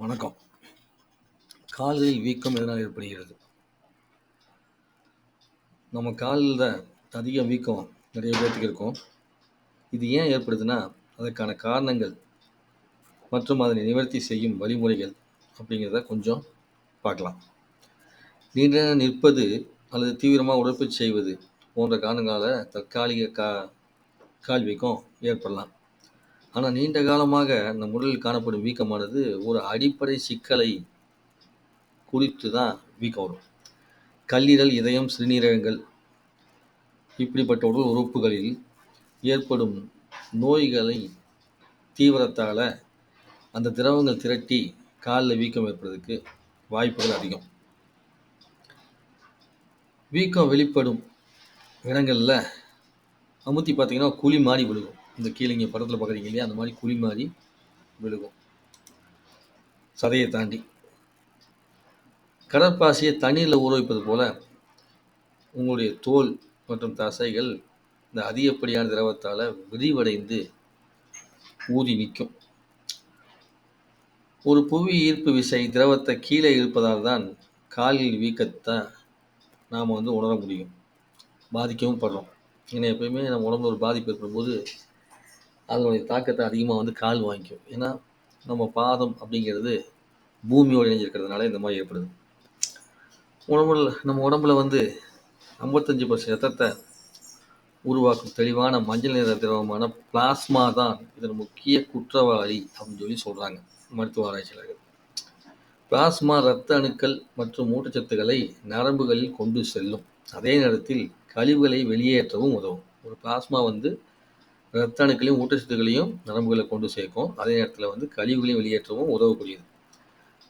வணக்கம். கால்களில் வீக்கம் எதனால் ஏற்படுகிறது? நம்ம காலில் அதிக வீக்கம் நிறைய பேர்த்துக்கு இருக்கும். இது ஏன் ஏற்படுதுன்னா அதற்கான காரணங்கள் மற்றும் அதனை நிவர்த்தி செய்யும் வழிமுறைகள் அப்படிங்கிறத கொஞ்சம் பார்க்கலாம். நீண்ட நிற்பது அல்லது தீவிரமாக உடற்பயிற்சி செய்வது போன்ற காரணங்களால் தற்காலிக கா கால் வீக்கம் ஏற்படலாம். ஆனால் நீண்ட காலமாக நம் உடலில் காணப்படும் வீக்கமானது ஒரு அடிப்படை சிக்கலை குறித்து தான் வீக்கம் வரும். கல்லீரல் இதயம் சிறுநீரகங்கள் இப்படிப்பட்ட உடல் உறுப்புகளில் ஏற்படும் நோய்களை தீவிரத்தால் அந்த திரவங்கள் திரட்டி காலில் வீக்கம் ஏற்படுறதுக்கு வாய்ப்புகள் அதிகம். வீக்கம் வெளிப்படும் இடங்களில் அமுத்தி பார்த்தீங்கன்னா குழி மாறி விழுகும். இந்த கீழே இங்கே படத்தில் பார்க்குறீங்க இல்லையா? அந்த மாதிரி குழி மாதிரி விழுகும். சதையை தாண்டி. கடற்பாசியை தண்ணீரில் ஊற வைப்பது போல உங்களுடைய தோல் மற்றும் தசைகள் இந்த அதிகப்படியான திரவத்தால் விரிவடைந்து ஊதி நிற்கும். ஒரு புவி ஈர்ப்பு விசை திரவத்தை கீழே இருப்பதால் தான் காலில் வீக்கத்தை நாம் வந்து உணர முடியும். பாதிக்கவும் படுறோம். ஏன்னா எப்பயுமே நம்ம உடம்புல ஒரு பாதிப்பு ஏற்படும்போது அதனுடைய தாக்கத்தை அதிகமாக வந்து கால் வாங்கிக்கும். ஏன்னா நம்ம பாதம் அப்படிங்கிறது பூமியோடு இணைஞ்சிருக்கிறதுனால இந்த மாதிரி ஏற்படுது. உடம்புல நம்ம உடம்புல வந்து ஐம்பத்தஞ்சு பர்சன்ட் ரத்தத்தை உருவாக்கும் தெளிவான மஞ்சள் நிற திரவமான பிளாஸ்மா தான் இதன் முக்கிய குற்றவாளி அப்படின்னு சொல்லி சொல்கிறாங்க மருத்துவ ஆராய்ச்சியாளர்கள். பிளாஸ்மா இரத்த அணுக்கள் மற்றும் ஊட்டச்சத்துக்களை நரம்புகளில் கொண்டு செல்லும். அதே நேரத்தில் கழிவுகளை வெளியேற்றவும் உதவும். ஒரு பிளாஸ்மா வந்து ரத்த அணுக்களையும் ஊட்டச்சத்துக்களையும் நரம்புகளை கொண்டு சேர்க்கும். அதே நேரத்தில் வந்து கழிவுகளையும் வெளியேற்றவும் உதவக்கூடியது.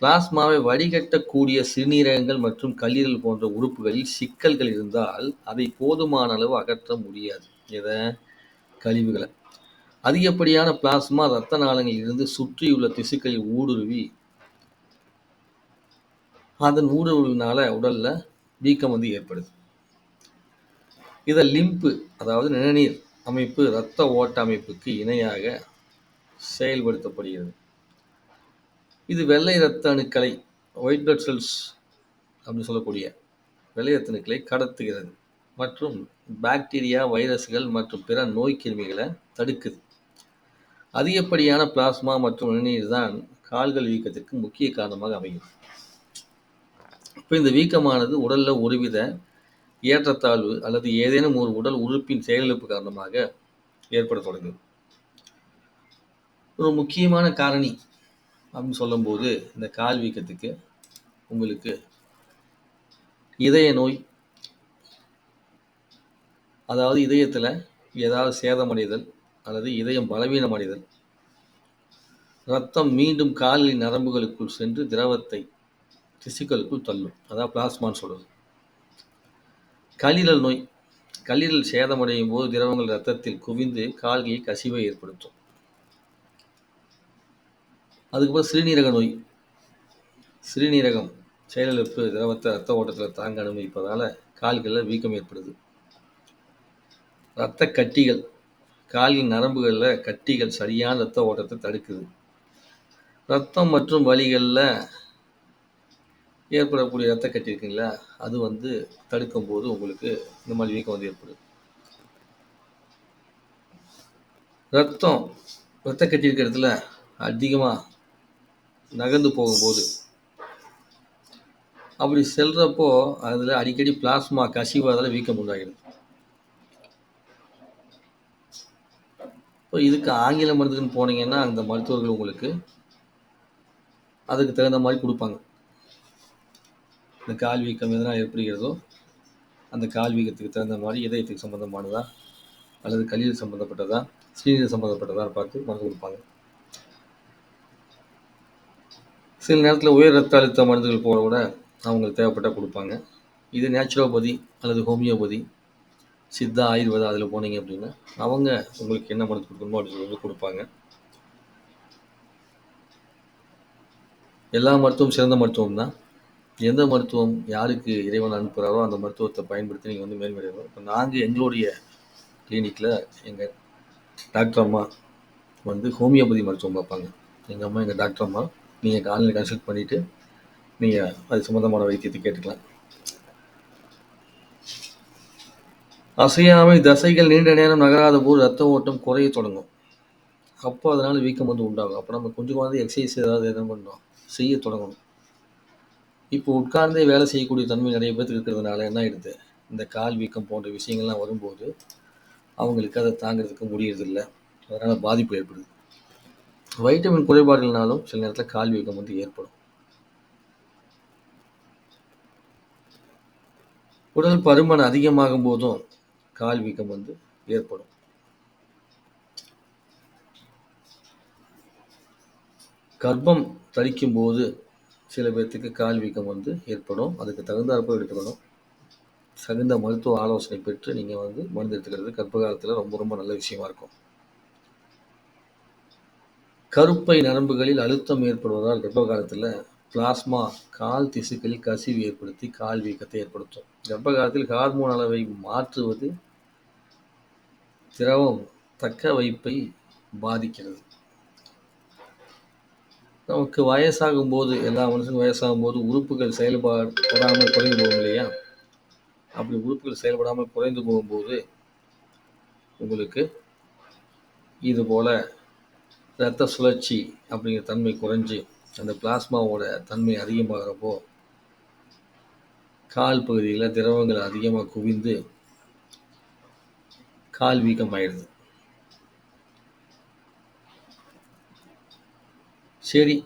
பிளாஸ்மாவை வடிகட்டக்கூடிய சிறுநீரகங்கள் மற்றும் கல்லீரல் போன்ற உறுப்புகளில் சிக்கல்கள் இருந்தால் அதை போதுமான அளவு அகற்ற முடியாது. எதை? கழிவுகளை. அதிகப்படியான பிளாஸ்மா இரத்த நாளங்களில் இருந்து சுற்றியுள்ள திசுக்களில் ஊடுருவி அதன் ஊடுருவினால உடலில் வீக்கம் வந்து ஏற்படுது. இதை லிம்பு அதாவது நிணநீர் அமைப்பு இரத்த ஓட்ட அமைப்புக்கு இணையாக செயல்படுத்தப்படுகிறது. இது வெள்ளை இரத்த அணுக்களை ஒயிட் பிளட் செல்ஸ் அப்படின்னு சொல்லக்கூடிய வெள்ளை இரத்த அணுக்களை கடத்துகிறது மற்றும் பாக்டீரியா வைரஸ்கள் மற்றும் பிற நோய் கிருமிகளை தடுக்குது. அதிகப்படியான பிளாஸ்மா மற்றும் நிணநீர் தான் கால்கள் வீக்கத்திற்கு முக்கிய காரணமாக அமையும் இப்போ இந்த வீக்கமானது உடலில் ஒருவித ஏற்றத்தாழ்வு அல்லது ஏதேனும் ஒரு உடல் உறுப்பின் செயலிழப்பு காரணமாக ஏற்பட தொடங்குது. ஒரு முக்கியமான காரணி அப்படின்னு சொல்லும்போது இந்த கால் வீக்கத்துக்கு உங்களுக்கு இதய நோய் அதாவது இதயத்தில் ஏதாவது சேதமடைதல் அல்லது இதயம் பலவீனமடைதல் ரத்தம் மீண்டும் காலின் நரம்புகளுக்குள் சென்று திரவத்தை திசுக்களுக்குள் தள்ளும். அதாவது பிளாஸ்மான்னு சொல்கிறது கல்லீரல் நோய். கல்லீரல் சேதமடையும் போது திரவங்கள் ரத்தத்தில் குவிந்து கால்களில் கசிவை ஏற்படுத்தும். அதுக்கப்புறம் சிறுநீரக நோய். சிறுநீரகம் செயலிழப்பு திரவத்தை ரத்த ஓட்டத்தில் தாங்க அனுமதிப்பதால் கால்களில் வீக்கம் ஏற்படுது. இரத்த கட்டிகள். காலின் நரம்புகளில் கட்டிகள் சரியான இரத்த ஓட்டத்தை தடுக்குது. ரத்தம் மற்றும் வலிகளில் ஏற்படக்கூடிய ரத்த கட்டி இருக்குங்களா? அது வந்து தடுக்கும் போது உங்களுக்கு இந்த மாதிரி வீக்கம் வந்து ஏற்படுது ரத்தம் ரத்த கட்டி இருக்கிற இடத்துல அதிகமாக நகர்ந்து போகும்போது அப்படி செல்றப்போ அதில் அடிக்கடி பிளாஸ்மா அதில் வீக்கம் உண்டாகிறது. இப்போ இதுக்கு ஆங்கில மருந்துக்குன்னு போனீங்கன்னா அந்த மருத்துவர்கள் உங்களுக்கு அதுக்கு தகுந்த மாதிரி கொடுப்பாங்க. இந்த கால் வீக்கம் எதனால் ஏற்படுகிறதோ அந்த கால் வீக்கத்துக்கு தகுந்த மாதிரி இதயத்துக்கு சம்மந்தமானதா அல்லது கல்லீரல் சம்மந்தப்பட்டதா சிறுநீர் சம்மந்தப்பட்டதா பார்த்து மருந்து கொடுப்பாங்க. சில நேரத்தில் உயர் ரத்த அழுத்த மருந்துகள் போக கூட அவங்களுக்கு தேவைப்பட்டால் கொடுப்பாங்க. இது நேச்சுரோபதி அல்லது ஹோமியோபதி சித்தா ஆயுர்வேதா அதில் போனீங்க அப்படின்னா அவங்க உங்களுக்கு என்ன மருந்து கொடுக்கணுமோ அப்படின்னு சொல்லி கொடுப்பாங்க. எல்லா மருத்துவம் சிறந்த மருத்துவம் தான் எந்த மருத்துவம் யாருக்கு இறைவன் அனுப்புகிறாரோ அந்த மருத்துவத்தை பயன்படுத்தி நீங்கள் வந்து மேல்மடையணும் இப்போ நாங்கள் எங்களுடைய கிளினிக்கில் எங்கள் டாக்டர் அம்மா வந்து ஹோமியோபதி மருத்துவம் பார்ப்பாங்க. எங்கள் அம்மா எங்கள் டாக்டர் அம்மா நீங்கள் காலையில் கன்சல்ட் பண்ணிவிட்டு நீங்கள் அது சம்மந்தமான வைத்தியத்தை கேட்டுக்கலாம். அசையாமை தசைகள் நீண்ட நேரம் நகராத போது ரத்த ஓட்டம் குறைய தொடங்கும். அப்போ அதனால் வீக்கம் வந்து உண்டாகும். அப்போ நம்ம கொஞ்சம் வந்து எக்ஸசைஸ் ஏதாவது என்ன பண்ணணும். செய்ய தொடங்கணும். இப்போ உட்கார்ந்தே வேலை செய்யக்கூடிய தன்மை நிறைய பேர்த்துக்கு இருக்கிறதுனால என்ன ஆயிடுது? இந்த கால் வீக்கம் போன்ற விஷயங்கள்லாம் வரும்போது அவங்களுக்கு அதை தாங்கிறதுக்கு முடியறதில்ல. அதனால் பாதிப்பு ஏற்படுது. வைட்டமின் குறைபாடுகள்னாலும் சில நேரத்தில் கால் வீக்கம் வந்து ஏற்படும். உடல் பருமன் அதிகமாகும் போதும் கால் வீக்கம் வந்து ஏற்படும். கர்ப்பம் தரிக்கும் போது சில பேர்த்துக்கு கால் வீக்கம் வந்து ஏற்படும். அதுக்கு தகுந்தாற்ப எடுத்துக்கணும். தகுந்த மருத்துவ ஆலோசனை பெற்று நீங்கள் வந்து மருந்து எடுத்துக்கிறது கர்ப்ப காலத்தில் ரொம்ப ரொம்ப நல்ல விஷயமா இருக்கும். கருப்பை நரம்புகளில் அழுத்தம் ஏற்படுவதால் கர்ப்ப காலத்தில் பிளாஸ்மா கால் திசுக்களில் கசிவு ஏற்படுத்தி கால் வீக்கத்தை ஏற்படுத்தும். கர்ப்ப காலத்தில் ஹார்மோன் அளவை மாற்றுவது திரவம் தக்க வைப்பை பாதிக்கிறது. நமக்கு வயசாகும் போது எல்லா மனுஷனுக்கும் வயசாகும் போது உறுப்புகள் செயல்படாமல் குறைந்து போகும் இல்லையா? அப்படி உறுப்புகள் செயல்படாமல் குறைந்து போகும்போது உங்களுக்கு இது போல் இரத்த சுழற்சி அப்படிங்கிற தன்மை குறைஞ்சி அந்த பிளாஸ்மாவோட தன்மை அதிகமாகிறப்போ கால் பகுதியில் திரவங்கள் அதிகமாக குவிந்து கால் வீக்கம் ஆயிடுது சரி.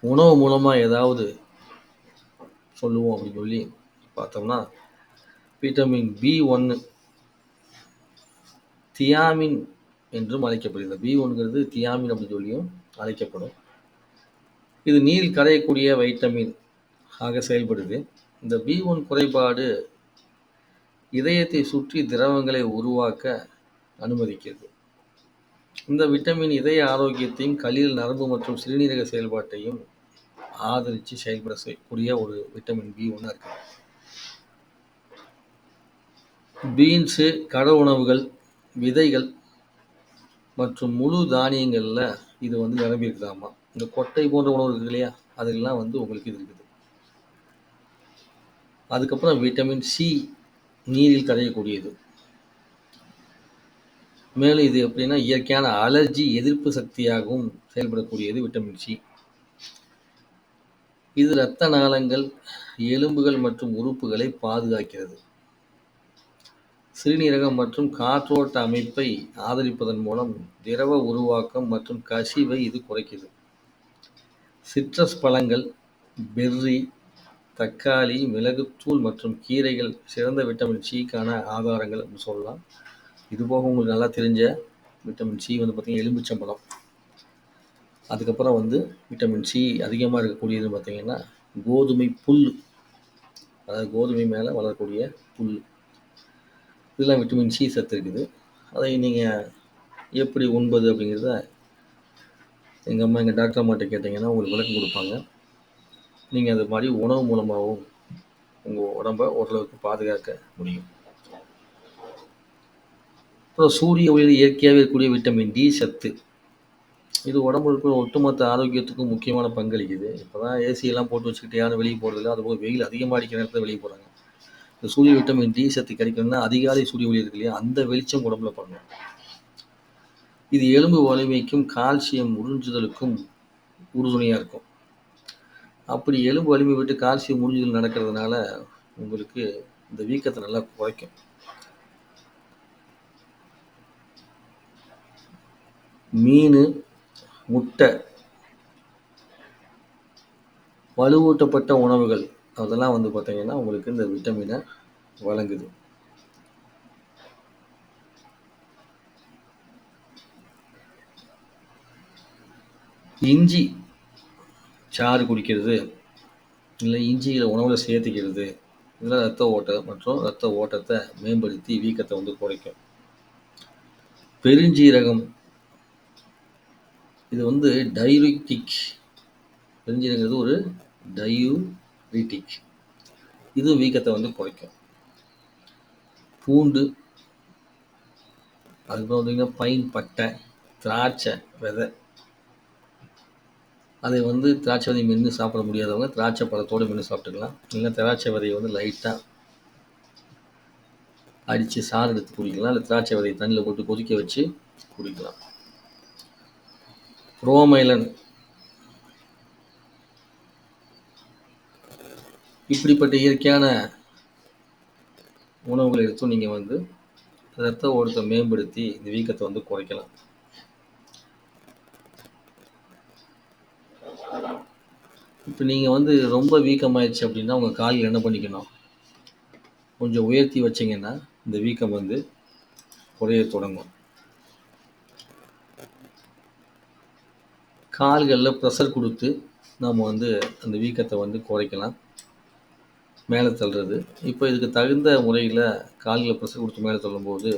உணவு மூலமாக ஏதாவது சொல்லுவோம் அப்படின்னு சொல்லி பார்த்தோம்னா விட்டமின் பி ஒன்று தியாமின் என்றும் அழைக்கப்படுகிறது. பி ஒன்றுங்கிறது தியாமின் அப்படின்னு சொல்லியும் அழைக்கப்படும். இது நீர் கரையக்கூடிய வைட்டமின் ஆக செயல்படுது. இந்த பி ஒன் குறைபாடு இதயத்தை சுற்றி திரவங்களை உருவாக்க அனுமதிக்கிறது. இந்த விட்டமின் இதய ஆரோக்கியத்தையும் கல்லீரல் நரம்பு மற்றும் சிறுநீரக செயல்பாட்டையும் ஆதரித்து செயல்பட செய்யக்கூடிய ஒரு விட்டமின் பி ஒன்றா இருக்கு. பீன்ஸு கடல் உணவுகள் விதைகள் மற்றும் முழு தானியங்களில் இது வந்து நிரம்பி இருக்குதாமா? இந்த கொட்டை போன்ற உணவு இருக்குது இல்லையா? அதெல்லாம் வந்து உங்களுக்கு இது இருக்குது. அதுக்கப்புறம் விட்டமின் சி நீரில் கரையக்கூடியது. மேலும் இது எப்படின்னா இயற்கையான அலர்ஜி எதிர்ப்பு சக்தியாகவும் செயல்படக்கூடியது விட்டமின் சி. இது இரத்த நாளங்கள் எலும்புகள் மற்றும் உறுப்புகளை பாதுகாக்கிறது. சிறுநீரகம் மற்றும் காற்றோட்ட அமைப்பை ஆதரிப்பதன் மூலம் திரவ உருவாக்கம் மற்றும் கசிவை இது குறைக்குது சிட்ரஸ் பழங்கள் பெர்ரி தக்காளி மிளகுத்தூள் மற்றும் கீரைகள் சிறந்த விட்டமின் சிக்கான ஆதாரங்கள் அப்படின்னு சொல்லலாம். இது போக உங்களுக்கு நல்லா தெரிஞ்ச விட்டமின் சி வந்து பார்த்திங்கன்னா எலும்புச்சம்பழம் அதுக்கப்புறம் வந்து விட்டமின் சி அதிகமாக இருக்கக்கூடியது பார்த்திங்கன்னா கோதுமை புல். அதாவது கோதுமை மேலே வளரக்கூடிய புல். இதெல்லாம் விட்டமின் சி சத்து இருக்குது. அதை நீங்கள் எப்படி உண்பது அப்படிங்கிறத எங்கள் அம்மா எங்கள் டாக்டர் அம்மாட்ட கேட்டிங்கன்னா உங்களுக்கு விளக்கம் கொடுப்பாங்க. நீங்கள் அது மாதிரி உணவு மூலமாகவும் உங்கள் உடம்பை ஓரளவுக்கு பாதுகாக்க முடியும். அப்புறம் சூரிய ஒளியில் இயற்கையாகவே இருக்கக்கூடிய விட்டமின் டி சத்து. இது உடம்புக்கு ஒட்டுமொத்த ஆரோக்கியத்துக்கும் முக்கியமான பங்களிக்குது. இப்போ தான் ஏசியெல்லாம் போட்டு வச்சுக்கிட்டு யாரும் வெளியே போகிறதில்ல அதுபோல் வெயில் அதிகமாக அடிக்கிற நேரத்தில் வெளியே போகிறாங்க இந்த சூரிய விட்டமின் டி சத்து கிடைக்கணும்னா அதிகாலை சூரிய ஒளி இருக்கு இல்லையா? அந்த வெளிச்சம் உடம்புல பண்ணணும் இது எலும்பு வலிமைக்கும் கால்சியம் உறிஞ்சுதலுக்கும் உறுதுணையாக இருக்கும். அப்படி எலும்பு வலிமை விட்டு கால்சியம் உறிஞ்சுதல் நடக்கிறதுனால உங்களுக்கு இந்த வீக்கத்தை நல்லா குறைக்கும். மீன் முட்டை வலுவூட்டப்பட்ட உணவுகள். அதெல்லாம் வந்து பார்த்திங்கன்னா உங்களுக்கு இந்த விட்டமினை வழங்குது. இஞ்சி சாறு குடிக்கிறது இல்லை இஞ்சியில் உணவில் சேர்த்துக்கிறது இதெல்லாம் ரத்த ஓட்டம் மற்றும் ரத்த ஓட்டத்தை மேம்படுத்தி வீக்கத்தை வந்து குறைக்கும். பெருஞ்சீரகம் இது வந்து டைரிட்டிக் பெருஞ்சீரகிறது ஒரு டயூரிட்டிக் இது வீக்கத்தை வந்து குறைக்கும். பூண்டு அதுக்கப்புறம் பார்த்தீங்கன்னா பைன் பட்டை திராட்சை விதை. அதை வந்து திராட்சை விதை மென்று சாப்பிட முடியாதவங்க திராட்சை பழத்தோடு மென்று சாப்பிட்டுக்கலாம். இல்லை திராட்சை விதையை வந்து லைட்டாக அடித்து சாறு எடுத்து குடிக்கலாம். இல்லை திராட்சை விதையை தண்ணியில் போட்டு கொதிக்க வச்சு குடிக்கலாம். ரோமைலன் இப்படிப்பட்ட இயற்கையான உணவுகளை எடுத்தும் நீங்கள் வந்து ரத்த ஓட்டத்தை மேம்படுத்தி இந்த வீக்கத்தை வந்து குறைக்கலாம். இப்போ நீங்கள் வந்து ரொம்ப வீக்கமாயிடுச்சு அப்படின்னா உங்கள் காலில் என்ன பண்ணிக்கணும்? கொஞ்சம் உயர்த்தி வச்சிங்கன்னா இந்த வீக்கம் வந்து குறைய தொடங்கும். கால்களில் ப்ரெஷர் கொடுத்து நாம் வந்து அந்த வீக்கத்தை வந்து குறைக்கலாம். மேலே தள்ளுறது. இப்போ இதுக்கு தகுந்த முறையில் கால்களில் ப்ரெஷர் கொடுத்து மேலே தள்ளும்போது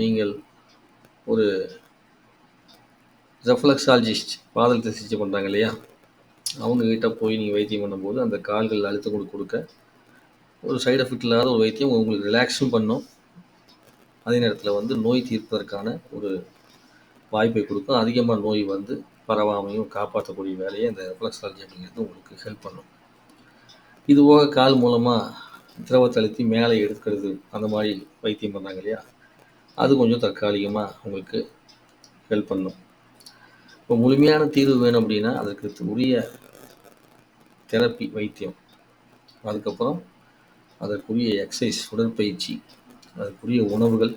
நீங்கள் ஒரு ரெஃப்ளக்ஸாலஜிஸ்ட் பாதத்தை சிகிச்சை பண்ணுறாங்க இல்லையா? அவங்கக்கிட்ட போய் நீங்கள் வைத்தியம் பண்ணும்போது அந்த கால்கள் அழுத்தம் கொடுக்க கொடுக்க ஒரு சைடு எஃபெக்ட் இல்லாத ஒரு வைத்தியம் உங்களுக்கு ரிலாக்ஸும் பண்ணும். அதே நேரத்தில் வந்து நோய் தீர்ப்பதற்கான ஒரு வாய்ப்பை கொடுக்கும். அதிகமாக நோய் வந்து பரவாமையும் காப்பாற்றக்கூடிய வேலையை அந்த ரெஃப்ளக்ஸாலஜி அப்படிங்கிறது உங்களுக்கு ஹெல்ப் பண்ணும். இது போக கால் மூலமாக திரவத்தை அழுத்தி மேலே எடுக்கிறது அந்த மாதிரி வைத்தியம் பண்ணாங்க இல்லையா? அது கொஞ்சம் தற்காலிகமாக உங்களுக்கு ஹெல்ப் பண்ணும். இப்போ முழுமையான தீர்வு வேணும் அப்படின்னா அதுக்கு உரிய தெரப்பி வைத்தியம். அதுக்கப்புறம் அதற்குரிய எக்ஸசைஸ் உடற்பயிற்சி அதற்குரிய உணவுகள்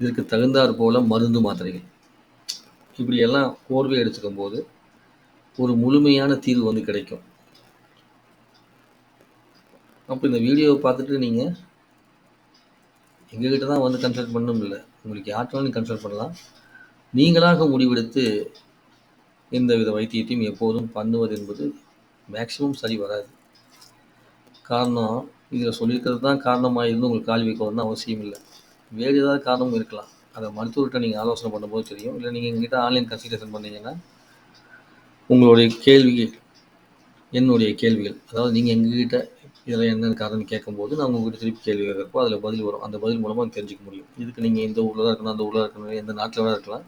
இதற்கு தகுந்தாற் போல் மருந்து மாத்திரைகள். இப்படியெல்லாம் கோர்வை எடுத்துக்கும் போது ஒரு முழுமையான தீர்வு வந்து கிடைக்கும். அப்போ இந்த வீடியோவை பார்த்துட்டு நீங்கள் எங்ககிட்ட தான் வந்து கன்சல்ட் பண்ணணும் இல்லை. உங்களுக்கு யார்ட்டாலும் கன்சல்ட் பண்ணலாம். நீங்களாக முடிவெடுத்து எந்த வித வைத்தியத்தையும் எப்போதும் பண்ணுவது என்பது மேக்சிமம் சரி வராது. காரணம் இதில் சொல்லியிருக்கிறது தான் காரணமாக இருந்து உங்களுக்கு கால் வீக்கம் அவசியம் இல்லை. வேறு ஏதாவது காரணமும் இருக்கலாம். அதை மருத்துவர்கிட்ட நீங்கள் ஆலோசனை பண்ணும்போது தெரியும். இல்லை நீங்கள் எங்கிட்ட ஆன்லைன் கன்சல்டேஷன் பண்ணீங்கன்னா உங்களுடைய கேள்வி என்னுடைய கேள்விகள் அதாவது நீங்கள் எங்ககிட்ட இதில் என்னென்ன காரணம் கேட்கும்போது நான் உங்ககிட்ட திருப்பி கேள்வி கேட்குறப்போ அதில் பதில் வரும். அந்த பதில் மூலமாக தெரிஞ்சிக்க முடியும். இதுக்கு நீங்கள் இந்த ஊரில் தான் இருக்கணும் அந்த ஊரில் இருக்கணும் எந்த நாட்டில் வேணால் இருக்கலாம்.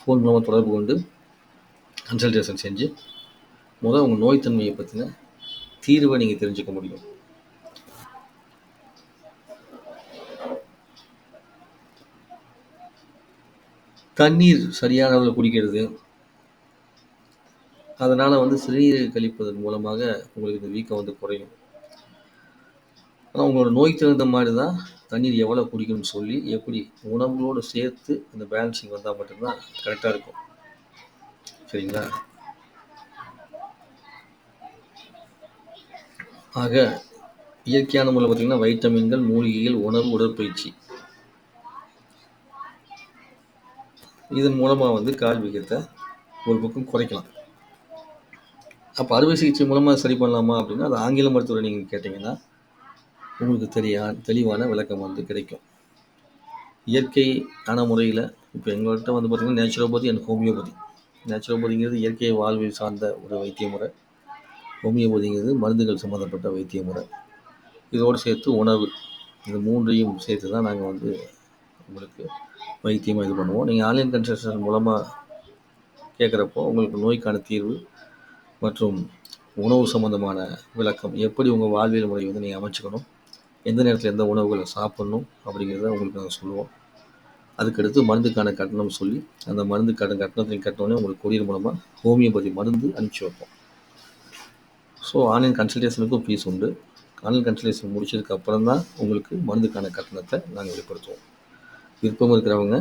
ஃபோன் மூலமாக தொடர்பு கொண்டு கன்சல்டேஷன் செஞ்சு முதல் உங்கள் நோய் தன்மையை பற்றின தீர்வை நீங்கள் தெரிஞ்சுக்க முடியும். தண்ணீர் சரியான அளவில் குடிக்கிறது. அதனால் வந்து சிறுநீரை கழிப்பதன் மூலமாக உங்களுக்கு இந்த வீக்கம் வந்து குறையும். ஆனால் உங்களோட நோய் தகுந்த மாதிரி தான் தண்ணீர் எவ்வளோ குடிக்கணும்னு சொல்லி எப்படி உணவுகளோடு சேர்த்து இந்த பேலன்சிங் வந்தால் மட்டும்தான் கரெக்டாக இருக்கும். சரிங்களா? ஆக இயற்கையான முறையில் பார்த்திங்கன்னா வைட்டமின்கள் மூலிகைகள் உணவு உடற்பயிற்சி. இதன் மூலமாக வந்து கால் வீக்கத்தை ஒரு பக்கம் குறைக்கலாம். அப்போ அறுவை சிகிச்சை மூலமாக சரி பண்ணலாமா அப்படின்னா அது ஆங்கில மருத்துவரை நீங்கள் கேட்டிங்கன்னா உங்களுக்கு தெரியா தெளிவான விளக்கம் வந்து கிடைக்கும். இயற்கையான முறையில் இப்போ எங்கள்கிட்ட வந்து பார்த்திங்கன்னா நேச்சுரோபதி அண்ட் ஹோமியோபதி நேச்சுரோபதிங்கிறது இயற்கை வாழ்வை சார்ந்த ஒரு வைத்திய முறை ஹோமியோபதிங்கிறது மருந்துகள் சம்மந்தப்பட்ட வைத்திய முறை இதோடு சேர்த்து உணவு. இது மூன்றையும் சேர்த்து தான் நாங்கள் வந்து உங்களுக்கு வைத்தியமாக இது பண்ணுவோம். நீங்கள் ஆன்லைன் கன்சல்டேஷன் மூலமாக கேட்குறப்போ உங்களுக்கு நோய்க்கான தீர்வு மற்றும் உணவு சம்மந்தமான விளக்கம் எப்படி உங்கள் வாழ்வியல் முறை வந்து நீங்கள் அமைச்சுக்கணும் எந்த நேரத்தில் எந்த உணவுகளை சாப்பிட்ணும் அப்படிங்கிறத உங்களுக்கு நாங்கள் சொல்லுவோம். அதுக்கடுத்து மருந்துக்கான கட்டணம் சொல்லி அந்த மருந்து கட்ட கட்டணத்தையும் கட்டினோடனே உங்களுக்கு கொரியர் மூலமாக ஹோமியோபதி மருந்து அனுப்பிச்சி வைப்போம். ஸோ ஆன்லைன் கன்சல்டேஷனுக்கும் ஃபீஸ் உண்டு. ஆன்லைன் கன்சல்டேஷன் முடிச்சதுக்கு அப்புறம் தான் உங்களுக்கு மருந்துக்கான கட்டணத்தை நாங்கள் வெளிப்படுத்துவோம். விருப்பம் இருக்கிறவங்க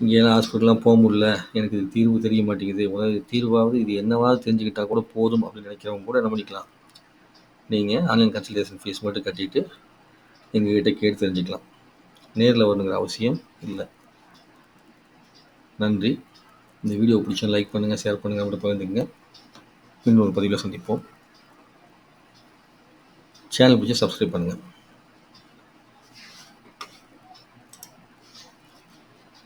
இங்கே எல்லாம் ஹாஸ்பிட்டல்லாம் போக முடில எனக்கு இது தீர்வு தெரிய மாட்டேங்குது. உனக்கு தீர்வாவது இது என்னவாவது தெரிஞ்சுக்கிட்டால் கூட போதும் அப்படின்னு நினைக்கிறவங்க கூட என்ன பண்ணிக்கலாம்? நீங்கள் ஆன்லைன் கன்சல்டேஷன் ஃபீஸ் மட்டும் கட்டிட்டு எங்ககிட்ட கேட்டு தெரிஞ்சுக்கலாம். நேரில் வரணுங்கிற அவசியம் இல்லை. நன்றி. இந்த வீடியோ பிடிச்சா லைக் பண்ணுங்கள் ஷேர் பண்ணுங்கள் அப்படி பகிர்ந்துங்க இன்னொரு பதிவில் சந்திப்போம். சேனல் பிடிச்சா சப்ஸ்கிரைப் பண்ணுங்கள்